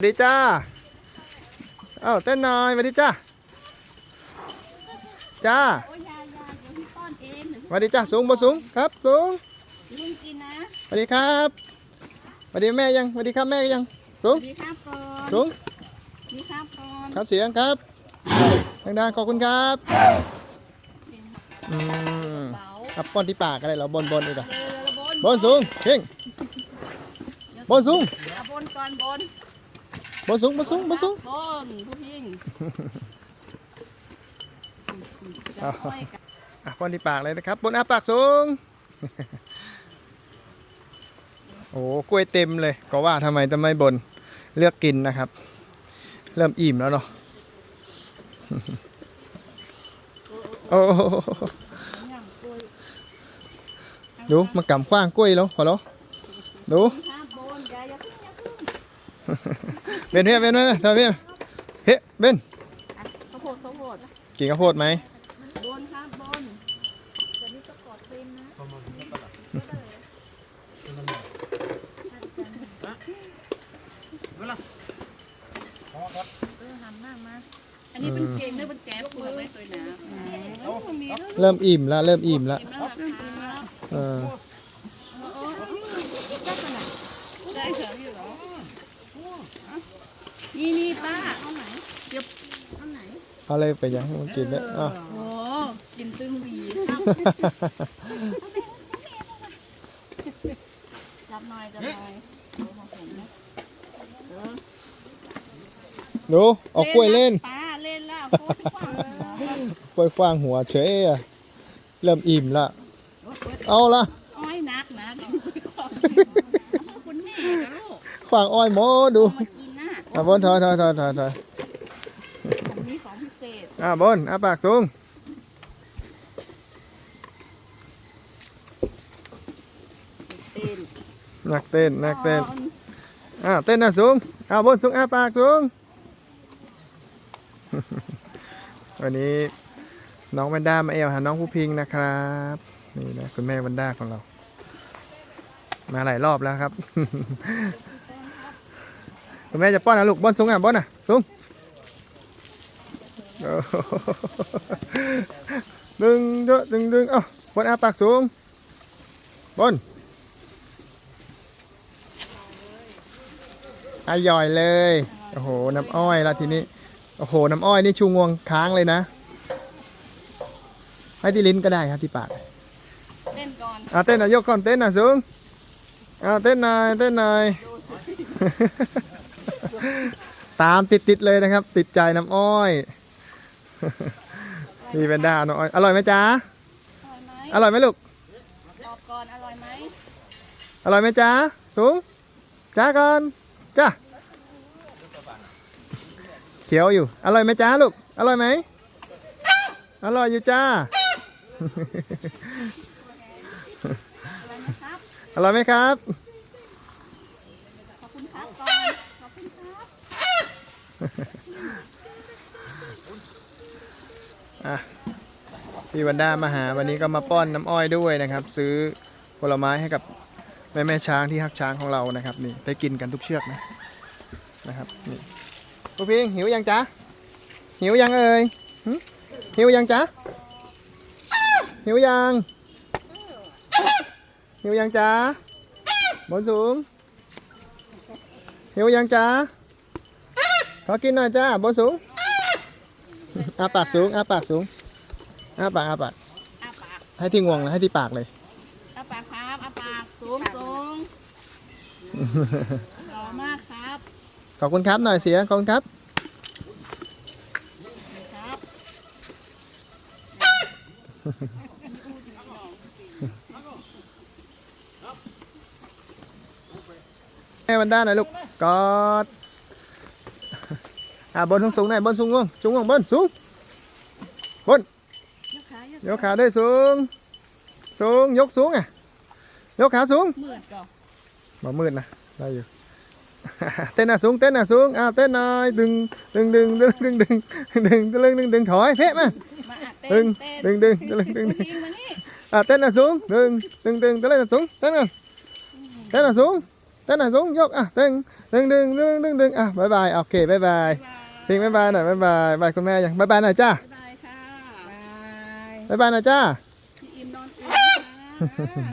สวัสดีจ้า เอ้าเต้นหน่อยสวัสดีจ้า จ้าโอ้ยยายาเดี๋ยวพี่ป้อนเองเดี๋ยวสวัสดีจ้าสูงบ่สูงครับสูงพี่ลุงกินนะสวัสดีครับสวัสดีแม่ยังสวัสดีครับแม่ยังสูสงวัสดีครับก่อนสูงสวัสดีครับก่อนครับเสียงครับดังๆขอบคุณครับอืมเบาครับป้อนที่ปากอะไรเหรอบนบนอีกอะเร็วๆบนบนสูงเพ่งบนสูงเอาบนก่อนบน บนสูงบนสูงบนสูงบนผู้พิงเอาจะค่อยกันอะป้อนที่ปากเลยนะครับ บนอาปากสูง โอ้กล้วยเต็มเลย ก็ว่าทำไมทำไมบนเลือกกินนะครับ เริ่มอิ่มแล้วเนาะโอ้โหย่างกล้วยดูมากำขว้างกล้วยแล้วพอแล้วดู ครับบนอย่าอย่าพึ่งอย่าพึ่งเบนเฮ้ยเบนเฮ้ยทำเฮ้ยเฮ้ยเบนอะข้าวโพดข้าวโพดกินข้าวโพดไหมบนครับบนจะนี่ก็กอดเต็มนะเออหันหน้ามาอันนี้เป็นเก่งหรือเป็นแก๊บมือไม่เคยนะโอ้มีแล้วเริ่มอิ่มแล้วเริ่มอิ่มแล้วกินแล้วนะคะเออโอ้ก็ขนาดได้เฉยอยู่เหรอ นี่นี่ป้าเอาไหนเดี๋ยวเอาไหนเอาเลยไปยังมันกินแล้วอ้าวโอ้กินตึ้งหวีจับหน่อยจับหน่อยดูองผมนะเอากล้วยเล่นป้าเล่นล้วโคตรฟังกล้วยขว้างหัวเฉยอะเริ่มอิ่มละเอาละ อ้อยนักนะคุณแม่กับลูก ขว้างอ้อยโมดูเอามากินนะอะบนถอยถอยถอยถอยถอยผมมีของพิเศษอะบนอะปากสูงเต้นนักเต้นนักเต้นอะเต้นนะสูงอะบนสูงอะปากสูง วันนี้น้องแวนด้ามาเอวหาน้องผู้พิงนะครับ นี่นะคุณแม่แวนด้าของเรา มาหลายรอบแล้วครับ คุณแม่จะป้อนนะลูกบอนสูงอะบอนอะสูงโอ้โหดึงเด้อดึงดึงเอ้าบนอาปากสูงบนอาย่อยเลยโอ้โหน้ำอ้อยละทีนี้โอ้โหน้ำอ้อยนี่ชูงวงค้างเลยนะ ให้ที่ลิ้นก็ได้ครับที่ปากเต้นก่อนอะเต้นหน่อยยกก่อนเต้นหน่อยสูงอะเต้นหน่อยเต้นหน่อย ตามติดติดๆเลยนะครับ ติดใจน้ำอ้อยมีเป็นด้าน้ำอ้อยอร่อยไหมจ๊ะอร่อยไหมอร่อยไหมลูกตอบก่อนอร่อยไหมอร่อยไหมจ๊ะสูงจ้าก่อนจ้าเขียวอยู่ อร่อยไหมจ๊ะลูกอร่อยไหมอร่อยอยู่จ้าอร่อยไหมครับ อร่อยไหมครับ ขอบคุณครับก่อนขอบคุณครับ อะพี่วันด้ามาหาวันนี้ก็มาป้อนน้ำอ้อยด้วยนะครับ ซื้อผลไม้ให้กับแม่แม่ช้างที่ฮักช้างของเรานะครับนี่ได้กินกันทุกเชือกนะนะครับนี่ปุ๊พิงหิวยังจ๊ะหิวยังเอ่ยหึหิวยังจ๊ะหิวยังหิวยังจ๊ะบนสูงหิวยังจ๊ะขอกินหน่อยจ้าบนสูง อาปากสูงอาปากสูงอาปากอาปากอาปากให้ที่งวงนะให้ที่ปากเลยอาปากครับอาปากสูงสูงหล่อมากครับขอบคุณครับหน่อยเสียงขอบคุณครับ ครับแม่วันด้านหน่อยลูกกอด อ่าบนสูงๆหน่อยบนสูงงวงสูงงวงบนสูงบนยกขายกยกขาด้วยสูงสูงยกสูงอะยกขาสูงมืดก่อนบ่มืดนะได้อยู่เต้นหน่ะสูงเต้นหน่ะสูง พิงบ๊ายบายหน่อยบ๊ายบายบายคุณแม่ยังบ๊ายบายหน่อยจ้าบ๊ายบายค่ะบ๊ายบายหน่อยจ้า พี่อิมนอนอุ่ม